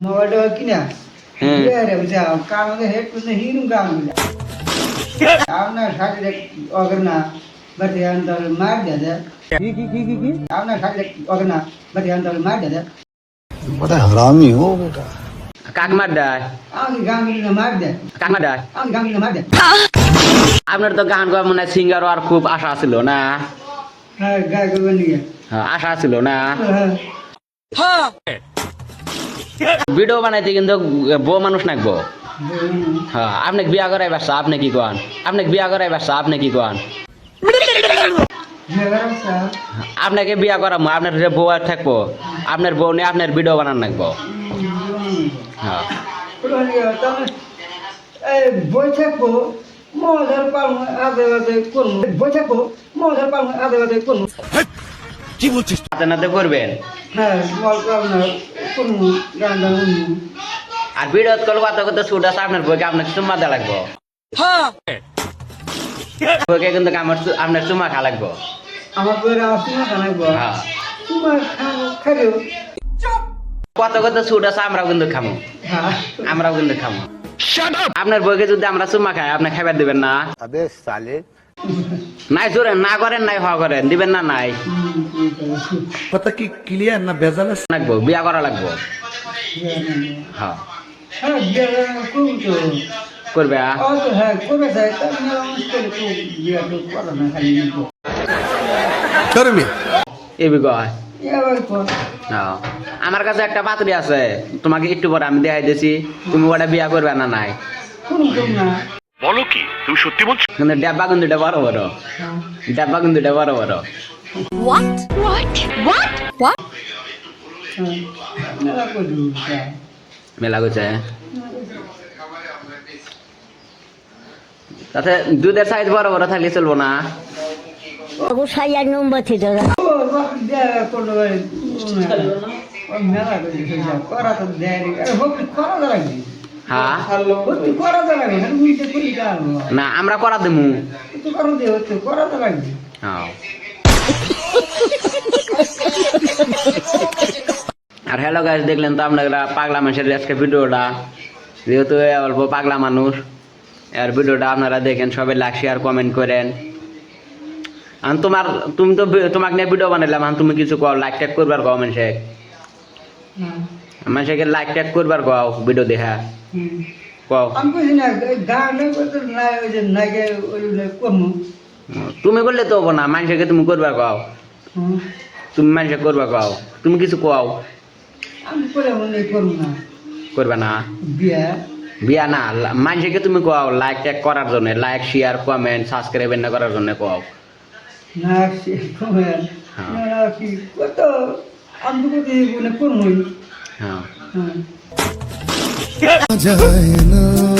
মোবাইলটা কিনা? হ্যাঁ। কার মধ্যে হেড করছে হিরুম কাম মিলা আপনার সাথে অগর না বাট আমি তাহলে মার দাদা। আপনার কাক মার দেয়? আমি গান গিলে মার কাক মার দেয়? আমি গান গিলে মার আপনার তো গান গাওয়া মনে সিঙ্গার আর খুব আশা ছিল না? হ্যাঁ গায় হ্যাঁ, আশা ছিল না? হ্যাঁ। ভিডিও বানাইতে কিন্তু বউ মানুষ নাকবো। হ্যাঁ আপনি বিয়া করাই বাসা আপনি কি কন? আপনি বিয়া করাই বাসা আপনি কি কন? আপনাকে বিয়া করাবো আপনার যে বউ আর থাকব আপনার বউ নিয়ে আপনার ভিডিও বানান নাকবো। হ্যাঁ। তাহলে এই বই থাকব মজার পালন আদে আদে করব। বই থাকব মজার পালন আদে আদে করব। হাতে নাতে করবেন? হ্যাঁ আর ভিডিও কল অত কিন্তু সুট আছে আপনার বইকে আপনার চুম্মা দেওয়া লাগবো। বইকে কিন্তু আমার আপনার চুমা খা লাগবো। আমার বইয়ের আমার চুম্মা লাগবো। হ্যাঁ। চুম্মা কত কত সুট আছে আমরাও কিন্তু খামো। হ্যাঁ। আমরাও কিন্তু খামো। আপনার বইকে যদি আমরা চুম্মা খাই আপনি খাবার দেবেন না। সালে নাই জোরে না করেন নাই হওয়া করেন দিবেন না নাই। কথা কি ক্লিয়ার না বেজাল লাগবো বিয়া করা লাগবো। হ্যাঁ। করবে হ্যাঁ। আমার কাছে একটা পাত্রী আছে তোমাকে একটু পরে আমি দেখাই দিছি তুমি ওটা বিয়া করবে না নাই? বলো কি তুমি সত্যি বলছো? কিন্তু ডাব্বা কিন্তু বড় ডাব্বা কিন্তু এটা বড় বড়। What? What? What? What? হ্যাঁ মেলা গেছে তাতে দুধের সাইজ বড় বড় থাকলে চলবো না। সাইয়ার নম্বর থেকে। মেলা করব করা তো দেয় করা লাগবে। হ্যাঁ? করা করি না আমরা করা দেবো। করো করা হ্যাঁ। আর হ্যালো গাছ দেখলেন তো আপনারা পাগলা মানুষের আজকে ভিডিওটা? যেহেতু অল্প পাগলা মানুষ আর ভিডিওটা আপনারা দেখেন সবাই লাইক শেয়ার কমেন্ট করেন। আর তোমার তুমি তো তোমাকে নিয়ে ভিডিও বানাইলাম তুমি কিছু কও লাইক টাইক করবার কমেন্ট হ্যাঁ মানুষকে লাইক ট্যাগ করবার কও ভিডিও দেখা হুম। কও আমি কইছি না গান নাই করতে নাই ওই যে নাইকে ওই কমু তুমি করলে তো হব না মানুষকে তুমি করবার কও হুম। তুমি মানুষকে করবার কও তুমি কিছু কও আমি করে মনে করব না করবে না বিয়া বিয়া না লা- মানুষকে তুমি কও লাইক ট্যাগ করার জন্য লাইক শেয়ার কমেন্ট সাবস্ক্রাইব না করার জন্য কও না সে কমে হ্যাঁ। না না কি কত আমি তো কত মনে হ্যাঁ। যায় না।